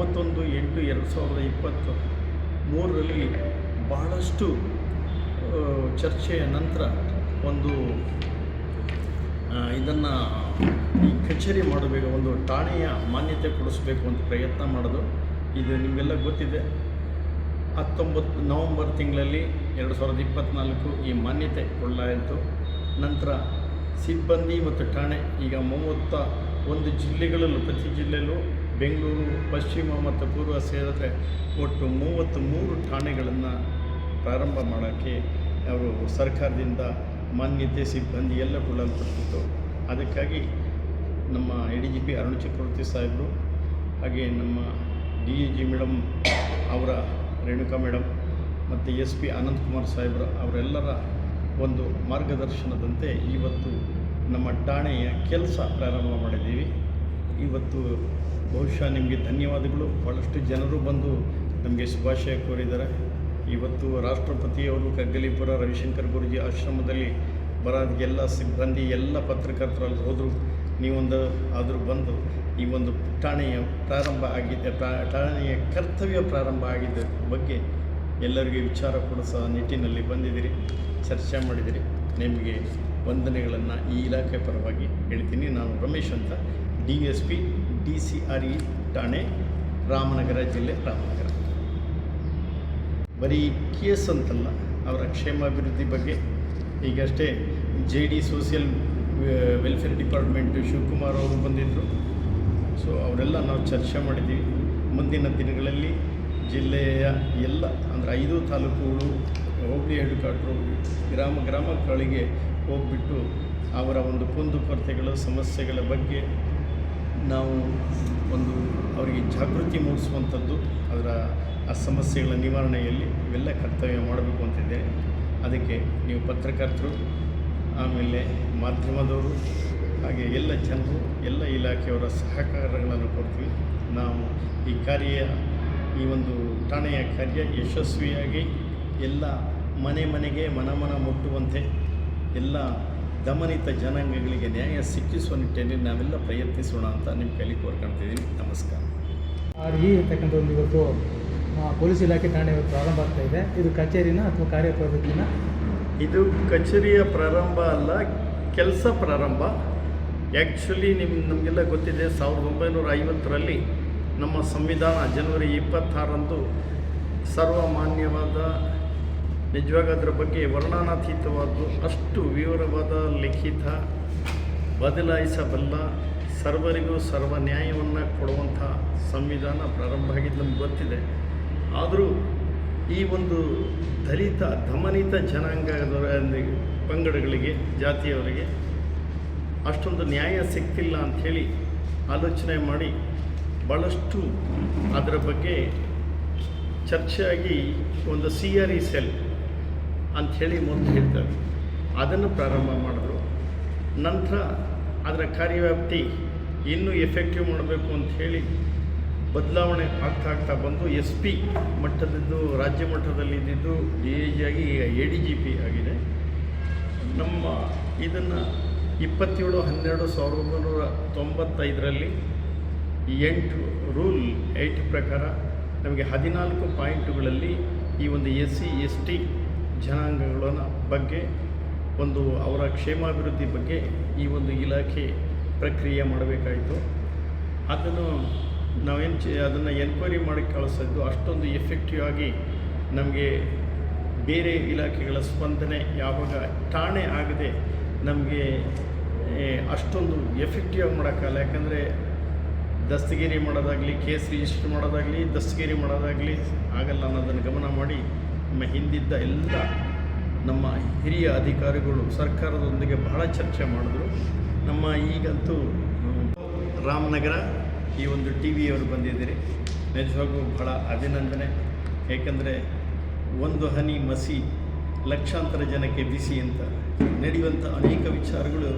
ಇಪ್ಪತ್ತೊಂದು ಎಂಟು ಎರಡು ಸಾವಿರದ ಇಪ್ಪತ್ತು ಮೂರರಲ್ಲಿ ಬಹಳಷ್ಟು ಚರ್ಚೆಯ ನಂತರ ಒಂದು ಇದನ್ನು ಈ ಕಚೇರಿ ಮಾಡಬೇಕು ಒಂದು ಠಾಣೆಯ ಮಾನ್ಯತೆ ಕೊಡಿಸ್ಬೇಕು ಅಂತ ಪ್ರಯತ್ನ ಮಾಡೋದು. ಇದು ನಿಮಗೆಲ್ಲ ಗೊತ್ತಿದೆ. ಹತ್ತೊಂಬತ್ತು ನವಂಬರ್ ತಿಂಗಳಲ್ಲಿ ಎರಡು ಸಾವಿರದ ಇಪ್ಪತ್ತ್ನಾಲ್ಕು ಈ ಮಾನ್ಯತೆ ಕೊಡಲಾಯಿತು. ನಂತರ ಸಿಬ್ಬಂದಿ ಮತ್ತು ಠಾಣೆ, ಈಗ ಮೂವತ್ತ ಒಂದು ಜಿಲ್ಲೆಗಳಲ್ಲೂ, ಪ್ರತಿ ಜಿಲ್ಲೆಯಲ್ಲೂ ಬೆಂಗಳೂರು, ಪಶ್ಚಿಮ ಮತ್ತು ಪೂರ್ವ ಸೇರಿದ್ರೆ ಒಟ್ಟು ಮೂವತ್ತು ಮೂರು ಠಾಣೆಗಳನ್ನು ಪ್ರಾರಂಭ ಮಾಡೋಕ್ಕೆ ಅವರು ಸರ್ಕಾರದಿಂದ ಮಾನ್ಯತೆ, ಸಿಬ್ಬಂದಿ ಎಲ್ಲ ಕೊಡಲ್ಪಟ್ಟಿತ್ತು. ಅದಕ್ಕಾಗಿ ನಮ್ಮ A D G P Arun Chakravarthi ಸಾಹೇಬರು ಹಾಗೆ ನಮ್ಮ ಡಿ ಎ ಜಿ ಮೇಡಮ್ ಅವರ ರೇಣುಕಾ ಮೇಡಮ್ ಮತ್ತು ಎಸ್ ಪಿ ಅನಂತಕುಮಾರ್ ಸಾಹೇಬರು ಅವರೆಲ್ಲರ ಒಂದು ಮಾರ್ಗದರ್ಶನದಂತೆ ಇವತ್ತು ನಮ್ಮ ಠಾಣೆಯ ಕೆಲಸ ಪ್ರಾರಂಭ ಮಾಡಿದ್ದೀವಿ. ಇವತ್ತು ಬಹುಶಃ ನಿಮಗೆ ಧನ್ಯವಾದಗಳು. ಭಾಳಷ್ಟು ಜನರು ಬಂದು ನಮಗೆ ಶುಭಾಶಯ ಕೋರಿದ್ದಾರೆ. ಇವತ್ತು ರಾಷ್ಟ್ರಪತಿಯವರು ಕಗ್ಗಲೀಪುರ ರವಿಶಂಕರ್ ಗುರುಜಿ ಆಶ್ರಮದಲ್ಲಿ ಬರೋದಕ್ಕೆಲ್ಲ ಸಿಬ್ಬಂದಿ, ಎಲ್ಲ ಪತ್ರಕರ್ತರಲ್ಲಿ ಹೋದರು. ನೀವೊಂದು ಆದರೂ ಬಂದು ಈ ಒಂದು ಠಾಣೆಯ ಪ್ರಾರಂಭ ಆಗಿದ್ದ ಠಾಣೆಯ ಕರ್ತವ್ಯ ಪ್ರಾರಂಭ ಆಗಿದ್ದ ಬಗ್ಗೆ ಎಲ್ಲರಿಗೂ ವಿಚಾರ ಕೊಡಿಸೋ ನಿಟ್ಟಿನಲ್ಲಿ ಬಂದಿದ್ದೀರಿ, ಚರ್ಚೆ ಮಾಡಿದಿರಿ ನಿಮಗೆ ವಂದನೆಗಳನ್ನು ಈ ಇಲಾಖೆ ಪರವಾಗಿ ಹೇಳ್ತೀನಿ. ನಾನು ರಮೇಶ್ ಅಂತ. D S P, D C R E, ಠಾಣೆ, ರಾಮನಗರ ಜಿಲ್ಲೆ, ರಾಮನಗರ. ಬರೀ ಕೇಸ್ ಅಂತಲ್ಲ, ಅವರ ಕ್ಷೇಮಾಭಿವೃದ್ಧಿ ಬಗ್ಗೆ. ಈಗಷ್ಟೇ J D social welfare department Shivakumar ಅವರು ಬಂದಿದ್ದರು ಸೊ, ಅವರೆಲ್ಲ ನಾವು ಚರ್ಚೆ ಮಾಡಿದ್ದೀವಿ. ಮುಂದಿನ ದಿನಗಳಲ್ಲಿ ಜಿಲ್ಲೆಯ ಎಲ್ಲ, ಅಂದರೆ ಐದು ತಾಲೂಕುಗಳು, ಹೋಬಳಿ ಹೆಡ್ಕ್ವಾಟ್ರು ಗ್ರಾಮ ಗ್ರಾಮಗಳಿಗೆ ಹೋಗ್ಬಿಟ್ಟು ಅವರ ಒಂದು ಕುಂದು ಕುಂದುಕೊರತೆಗಳು ಸಮಸ್ಯೆಗಳ ಬಗ್ಗೆ ನಾವು ಒಂದು ಅವರಿಗೆ ಜಾಗೃತಿ ಮೂಡಿಸುವಂಥದ್ದು, ಅದರ ಆ ಸಮಸ್ಯೆಗಳ ನಿವಾರಣೆಯಲ್ಲಿ ಇವೆಲ್ಲ ಕರ್ತವ್ಯ ಮಾಡಬೇಕು ಅಂತಿದೆ. ಅದಕ್ಕೆ ನೀವು ಪತ್ರಕರ್ತರು, ಆಮೇಲೆ ಮಾಧ್ಯಮದವರು, ಹಾಗೆ ಎಲ್ಲ ಜನರು, ಎಲ್ಲ ಇಲಾಖೆಯವರ ಸಹಕಾರಗಳನ್ನು ಕೊಡ್ತೀವಿ. ನಾವು ಈ ಕಾರ್ಯ, ಈ ಒಂದು ಠಾಣೆಯ ಕಾರ್ಯ ಯಶಸ್ವಿಯಾಗಿ ಎಲ್ಲ ಮನೆ ಮನೆಗೆ ಮನಮನ ಮನ ಮುಟ್ಟುವಂತೆ ಎಲ್ಲ ದಮನಿತ ಜನಾಂಗಗಳಿಗೆ ನ್ಯಾಯ ಸಿಕ್ಕಿಸುವ ನಿಟ್ಟಿನಲ್ಲಿ ನಾವೆಲ್ಲ ಪ್ರಯತ್ನಿಸೋಣ ಅಂತ ನಿಮ್ಮ ಕೈಲಿ ಕೋರ್ಕೊಳ್ತಿದ್ದೀನಿ. ನಮಸ್ಕಾರ. ಆರ್ ಇ ಅಂತಕ್ಕಂಥ ಒಂದು ಇವತ್ತು ಪೊಲೀಸ್ ಇಲಾಖೆ ಠಾಣೆ ಇವತ್ತು ಪ್ರಾರಂಭ ಆಗ್ತಾ ಇದೆ. ಇದು ಕಚೇರಿನ ಅಥವಾ ಕಾರ್ಯಪ್ರವೃತ್ತಿನ? ಇದು ಕಚೇರಿಯ ಪ್ರಾರಂಭ ಅಲ್ಲ ಕೆಲಸ ಪ್ರಾರಂಭ. ಆ್ಯಕ್ಚುಲಿ ನಿಮ್ಮ ನಮಗೆಲ್ಲ ಗೊತ್ತಿದೆ ಸಾವಿರದ ಒಂಬೈನೂರ ಐವತ್ತರಲ್ಲಿ ನಮ್ಮ ಸಂವಿಧಾನ ಜನವರಿ ಇಪ್ಪತ್ತಾರಂದು ಸರ್ವಮಾನ್ಯವಾದ ನಿಜವಾಗ ಅದರ ಬಗ್ಗೆ ವರ್ಣನಾತೀತವಾದ್ದು ಅಷ್ಟು ವಿವರವಾದ, ಲಿಖಿತ, ಬದಲಾಯಿಸಬಲ್ಲ, ಸರ್ವರಿಗೂ ಸರ್ವ ನ್ಯಾಯವನ್ನು ಕೊಡುವಂಥ ಸಂವಿಧಾನ ಪ್ರಾರಂಭ ಆಗಿದ್ದು ನಮ್ಗೆ ಗೊತ್ತಿದೆ. ಆದರೂ ಈ ಒಂದು ದಲಿತ, ದಮನಿತ ಜನಾಂಗದವರ ಪಂಗಡಗಳಿಗೆ, ಜಾತಿಯವರಿಗೆ ಅಷ್ಟೊಂದು ನ್ಯಾಯ ಸಿಗ್ತಿಲ್ಲ ಅಂಥೇಳಿ ಆಲೋಚನೆ ಮಾಡಿ ಭಾಳಷ್ಟು ಅದರ ಬಗ್ಗೆ ಚರ್ಚೆಯಾಗಿ ಒಂದು ಸಿ ಆರ್ ಇ ಸೆಲ್ ಅಂಥೇಳಿ ಮೊದಲು ಹೇಳ್ತಾರೆ. ಅದನ್ನು ಪ್ರಾರಂಭ ಮಾಡಿದ್ರು. ನಂತರ ಅದರ ಕಾರ್ಯವ್ಯಾಪ್ತಿ ಇನ್ನೂ ಎಫೆಕ್ಟಿವ್ ಮಾಡಬೇಕು ಅಂಥೇಳಿ ಬದಲಾವಣೆ ಆಗ್ತಾ ಆಗ್ತಾ ಬಂದು ಎಸ್ ಪಿ ಮಟ್ಟದಿದ್ದು, ರಾಜ್ಯ ಮಟ್ಟದಲ್ಲಿ ಇದ್ದಿದ್ದು ಡಿ ಎ ಜಿ ಆಗಿ ಈಗ ಎ ಡಿ ಜಿ ಪಿ ಆಗಿದೆ. ನಮ್ಮ ಇದನ್ನು ಇಪ್ಪತ್ತೇಳು, ಹನ್ನೆರಡು ಸಾವಿರದ ಒಂಬೈನೂರ ತೊಂಬತ್ತೈದರಲ್ಲಿ ಎಂಟು ರೂಲ್ ಏಯ್ಟ್ ಪ್ರಕಾರ ನಮಗೆ ಹದಿನಾಲ್ಕು ಪಾಯಿಂಟುಗಳಲ್ಲಿ ಈ ಒಂದು ಎಸ್ ಸಿ ಎಸ್ ಟಿ ಜನಾಂಗಗಳ ಬಗ್ಗೆ ಒಂದು ಅವರ ಕ್ಷೇಮಾಭಿವೃದ್ಧಿ ಬಗ್ಗೆ ಈ ಒಂದು ಇಲಾಖೆ ಪ್ರಕ್ರಿಯೆ ಮಾಡಬೇಕಾಯಿತು. ಅದನ್ನು ನಾವೇನು ಚ, ಅದನ್ನು ಎನ್ಕ್ವೈರಿ ಮಾಡಿ ಕಳಿಸಿದ್ದು ಅಷ್ಟೊಂದು ಎಫೆಕ್ಟಿವ್ ಆಗಿ ನಮಗೆ ಬೇರೆ ಇಲಾಖೆಗಳ ಸ್ಪಂದನೆ ಯಾವಾಗ ಠಾಣೆ ಆಗದೆ ನಮಗೆ ಅಷ್ಟೊಂದು ಎಫೆಕ್ಟಿವ್ ಆಗಿ ಮಾಡೋಕ್ಕಲ್ಲ ಯಾಕಂದರೆ ದಸ್ತಗಿರಿ ಮಾಡೋದಾಗಲಿ ಕೇಸ್ ರಿಜಿಸ್ಟರ್ ಮಾಡೋದಾಗಲಿ, ದಸ್ತಗಿರಿ ಮಾಡೋದಾಗಲಿ ಆಗಲ್ಲ ಅನ್ನೋದನ್ನು ಗಮನ ಮಾಡಿ ನಮ್ಮ ಹಿಂದಿದ್ದ ಎಲ್ಲ ನಮ್ಮ ಹಿರಿಯ ಅಧಿಕಾರಿಗಳು ಸರ್ಕಾರದೊಂದಿಗೆ ಬಹಳ ಚರ್ಚೆ ಮಾಡಿದ್ರು. ನಮ್ಮ ಈಗಂತೂ ರಾಮನಗರ ಈ ಒಂದು ಟಿ ವಿಯವರು ಬಂದಿದ್ದೀರಿ. ನಿಜವಾಗೂ ಬಹಳ ಅಭಿನಂದನೆ. ಏಕೆಂದರೆ ಒಂದು ಹನಿ ಮಸಿ ಲಕ್ಷಾಂತರ ಜನಕ್ಕೆ ಬಿಸಿ ಅಂತ ನಡೆಯುವಂಥ ಅನೇಕ ವಿಚಾರಗಳು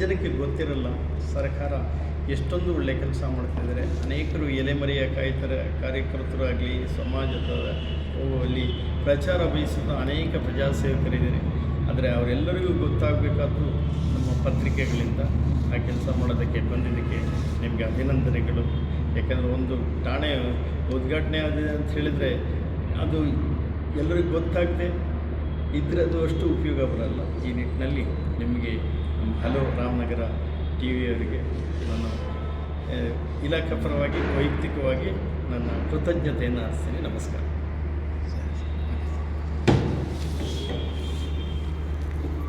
ಜನಕ್ಕೆ ಗೊತ್ತಿರಲ್ಲ. ಸರ್ಕಾರ ಎಷ್ಟೊಂದು ಒಳ್ಳೆ ಕೆಲಸ ಮಾಡ್ತಿದ್ದಾರೆ. ಅನೇಕರು ಎಲೆಮರೆಯ ಕಾಯ್ತರ, ಕಾರ್ಯಕರ್ತರಾಗಲಿ, ಸಮಾಜದ ಅಲ್ಲಿ ಪ್ರಚಾರ ಬಯಸಿದ ಅನೇಕ ಪ್ರಜಾಸೇವಕರಿದ್ದಾರೆ. ಆದರೆ ಅವರೆಲ್ಲರಿಗೂ ಗೊತ್ತಾಗಬೇಕಾದ್ದು ನಮ್ಮ ಪತ್ರಿಕೆಗಳಿಂದ ಆ ಕೆಲಸ ಮಾಡೋದಕ್ಕೆ, ಬಂದಿದ್ದಕ್ಕೆ ನಿಮಗೆ ಅಭಿನಂದನೆಗಳು. ಯಾಕಂದರೆ ಒಂದು ಠಾಣೆ ಉದ್ಘಾಟನೆ ಆಗಿದೆ ಅಂತ ಹೇಳಿದರೆ ಅದು ಎಲ್ಲರಿಗೂ ಗೊತ್ತಾಗದೆ ಇದ್ರೆ ಅದು ಅಷ್ಟು ಉಪಯೋಗ ಬರಲ್ಲ. ಈ ನಿಟ್ಟಿನಲ್ಲಿ ನಿಮಗೆ ಹಲೋ ರಾಮನಗರ ಟಿ ವಿಯವರಿಗೆ ನಾನು ಇಲಾಖಾ ಪರವಾಗಿ, ವೈಯಕ್ತಿಕವಾಗಿ ನನ್ನ ಕೃತಜ್ಞತೆಯನ್ನು ಅರ್ಸ್ತೀನಿ ನಮಸ್ಕಾರ.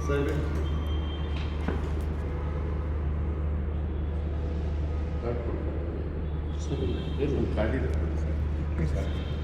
Söyle. Söyle. Ne bu? Kaydı da.